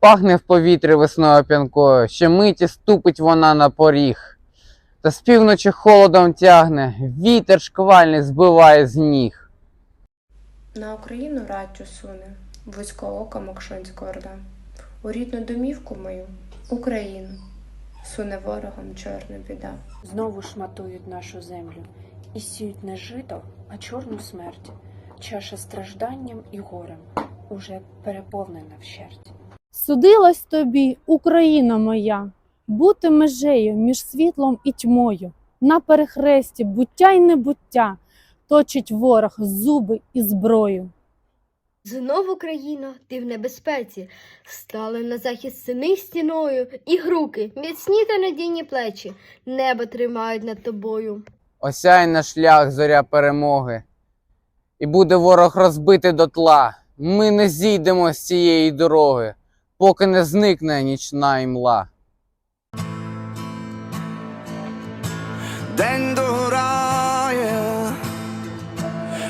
Пахне в повітрі весною п'янкою, ще миті ступить вона на поріг. Та з півночі холодом тягне, вітер шквальний збиває з ніг. На Україну раттю суне, вузькоока Макшонська орда. У рідну домівку мою, Україну, суне ворогом чорна біда. Знову шматують нашу землю і сіють не жито, а чорну смерть. Чаша стражданням і горем уже переповнена вщерть. Судилась тобі, Україна моя, бути межею між світлом і тьмою. На перехресті буття й небуття точить ворог зуби і зброю. Знов Україна, ти в небезпеці, стали на захист сини стіною, і руки, міцні та надійні плечі, небо тримають над тобою. Осяй на шлях зоря перемоги. І буде ворог розбитий дотла. Ми не зійдемо з цієї дороги, поки не зникне нічна імла. День догорає,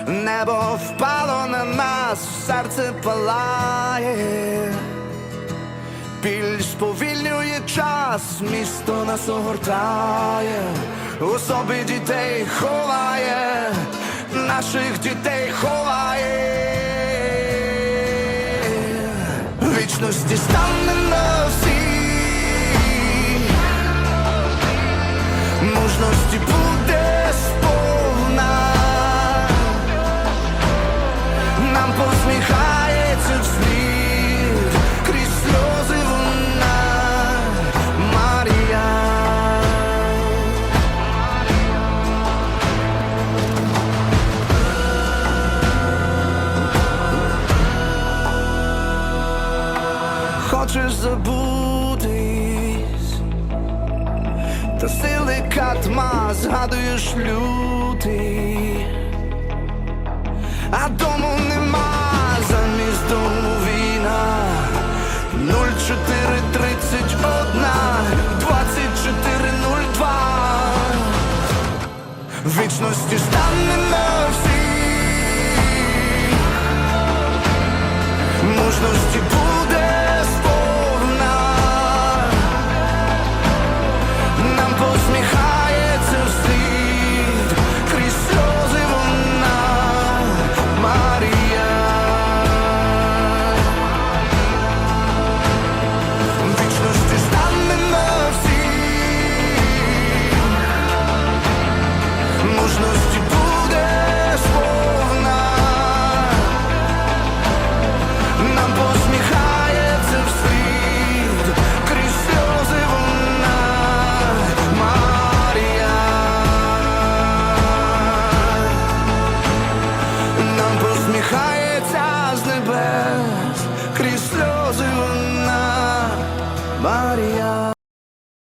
небо впало на нас, серце палає, біль сповільнює час, місто нас огортає, у собі дітей ховає, наших дітей ховає, вічності стане на всі. мужності буде Хочеш забутись. Та сили катма згадуєш лютий, а дому нема замість дому війна. 0431 2402 Вічності стане на всі Мужності буде Maria.